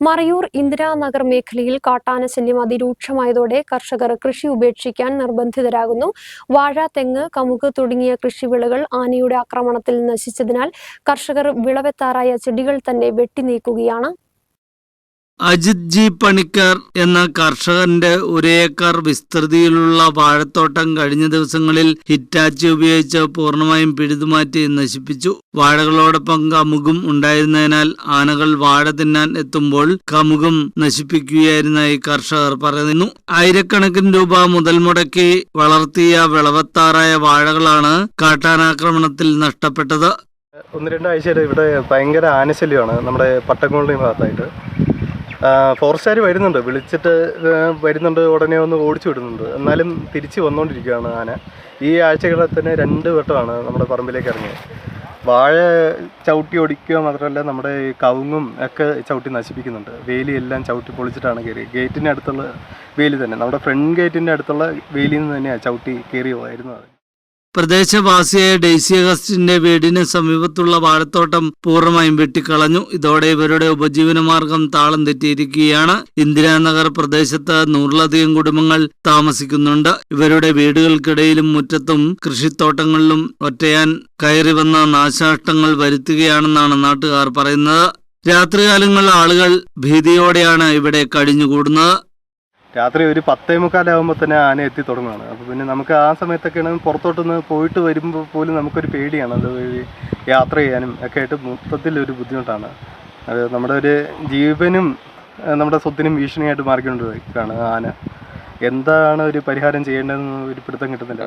മറയൂർ ഇന്ദിരാനഗർ മേഖലയിൽ കാട്ടാനശല്യം അതിരൂക്ഷമായതോടെ കർഷകർ കൃഷി ഉപേക്ഷിക്കാൻ നിർബന്ധിതരാകുന്നു. വാഴ തെങ്ങ് കമുക് തുടങ്ങിയ കൃഷിവിളകൾ ആനയുടെ ആക്രമണത്തിൽ നശിച്ചതിനാൽ കർഷകർ വിളവെത്താറായ ചെടികൾ തന്നെ വെട്ടിനീക്കുകയാണ് അജിത് ജി പണിക്കർ എന്ന കർഷകന്റെ ഒരേക്കർ വിസ്തൃതിയിലുള്ള വാഴത്തോട്ടം കഴിഞ്ഞ ദിവസങ്ങളിൽ ഹിറ്റാച്ചി ഉപയോഗിച്ച് പൂർണമായും പിഴുതുമാറ്റി നശിപ്പിച്ചു. വാഴകളോടൊപ്പം കമുകും ഉണ്ടായിരുന്നതിനാൽ ആനകൾ വാഴ തിന്നാൻ എത്തുമ്പോൾ കമുകും നശിപ്പിക്കുകയായിരുന്നായി കർഷകർ പറയുന്നു. ആയിരക്കണക്കിന് രൂപ മുതൽ മുടക്കി വളർത്തിയ വിളവത്താറായ വാഴകളാണ് കാട്ടാനാക്രമണത്തിൽ നഷ്ടപ്പെട്ടത്. ഒന്ന് രണ്ടാഴ്ചയായിട്ട് ഇവിടെ ഭയങ്കര ആനശല്യമാണ് നമ്മുടെ പട്ടക്കോളനി ഭാഗത്തായിട്ട്. ഫോറസ്റ്റുകാർ വരുന്നുണ്ട്. വിളിച്ചിട്ട് വരുന്നുണ്ട്. ഉടനെ ഒന്ന് ഓടിച്ചു വിടുന്നുണ്ട്. എന്നാലും തിരിച്ച് വന്നുകൊണ്ടിരിക്കുകയാണ് ആന. ഈ ആഴ്ചകളിൽ തന്നെ രണ്ട് വട്ടമാണ് നമ്മുടെ പറമ്പിലേക്ക് ഇറങ്ങിയത്. വാഴ ചവിട്ടി ഒടിക്കുക മാത്രമല്ല നമ്മുടെ ഈ കവുങ്ങും ഒക്കെ ചവിട്ടി നശിപ്പിക്കുന്നുണ്ട്. വേലി എല്ലാം ചവിട്ടി പൊളിച്ചിട്ടാണ് കയറി ഗേറ്റിന്റെ അടുത്തുള്ള വേലി തന്നെ. നമ്മുടെ ഫ്രണ്ട് ഗേറ്റിന്റെ അടുത്തുള്ള വേലിയിൽ നിന്ന് തന്നെയാണ് ചവിട്ടി കയറി വരുന്നത് പ്രദേശവാസിയായ ഡെയ്സി അഗസ്റ്റിന്റെ വീടിന് സമീപത്തുള്ള വാഴത്തോട്ടം പൂർണമായും വെട്ടിക്കളഞ്ഞു. ഇതോടെ ഇവരുടെ ഉപജീവനമാർഗം താളം തെറ്റിയിരിക്കുകയാണ്. ഇന്ദിരാനഗർ പ്രദേശത്ത് നൂറിലധികം കുടുംബങ്ങൾ താമസിക്കുന്നുണ്ട്. ഇവരുടെ വീടുകൾക്കിടയിലും മുറ്റത്തും കൃഷിത്തോട്ടങ്ങളിലും ഒറ്റയാൻ കയറി വന്ന നാശനഷ്ടങ്ങൾ വരുത്തുകയാണെന്നാണ് നാട്ടുകാർ പറയുന്നത്. രാത്രികാലങ്ങളിൽ ആളുകൾ ഭീതിയോടെയാണ് ഇവിടെ കഴിഞ്ഞുകൂടുന്നത്. രാത്രി ഒരു പത്തേ മുക്കാലാകുമ്പോൾ തന്നെ ആന എത്തി തുടങ്ങുകയാണ് അപ്പോൾ പിന്നെ നമുക്ക് ആ സമയത്തൊക്കെയാണ് പുറത്തോട്ടൊന്ന് പോയിട്ട് വരുമ്പോൾ പോലും നമുക്കൊരു പേടിയാണ്. അത് യാത്ര ചെയ്യാനും ഒക്കെ ആയിട്ട് മൊത്തത്തിൽ ഒരു ബുദ്ധിമുട്ടാണ്. അത് നമ്മുടെ ഒരു ജീവനും നമ്മുടെ സ്വത്തിനും ഭീഷണിയായിട്ട് മാറിക്കൊണ്ടിരിക്കുകയാണ് ആന. എന്താണ് ഒരു പരിഹാരം ചെയ്യേണ്ടതെന്ന് ഒരു പിടുത്തം കിട്ടുന്നില്ല.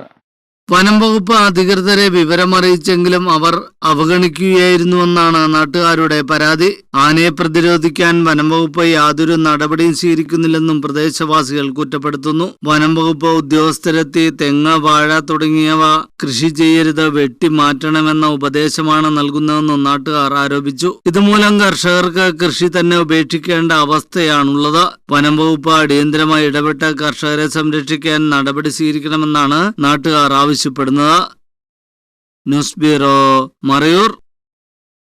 വനം വകുപ്പ് അധികൃതരെ വിവരമറിയിച്ചെങ്കിലും അവർ അവഗണിക്കുകയായിരുന്നുവെന്നാണ് നാട്ടുകാരുടെ പരാതി. ആനയെ പ്രതിരോധിക്കാൻ വനം വകുപ്പ് യാതൊരു നടപടിയും സ്വീകരിക്കുന്നില്ലെന്നും പ്രദേശവാസികൾ കുറ്റപ്പെടുത്തുന്നു. വനം വകുപ്പ് ഉദ്യോഗസ്ഥരെത്തി തെങ്ങ് വാഴ തുടങ്ങിയവ കൃഷി ചെയ്യരുത് വെട്ടി മാറ്റണമെന്ന ഉപദേശമാണ് നൽകുന്നതെന്നും നാട്ടുകാർ ആരോപിച്ചു. ഇതുമൂലം കർഷകർക്ക് കൃഷി തന്നെ ഉപേക്ഷിക്കേണ്ട അവസ്ഥയാണുള്ളത്. വനം വകുപ്പ് അടിയന്തരമായി ഇടപെട്ട് കർഷകരെ സംരക്ഷിക്കാൻ നടപടി സ്വീകരിക്കണമെന്നാണ് നാട്ടുകാർ ആവശ്യപ്പെടുന്നത്. nusbiro mariur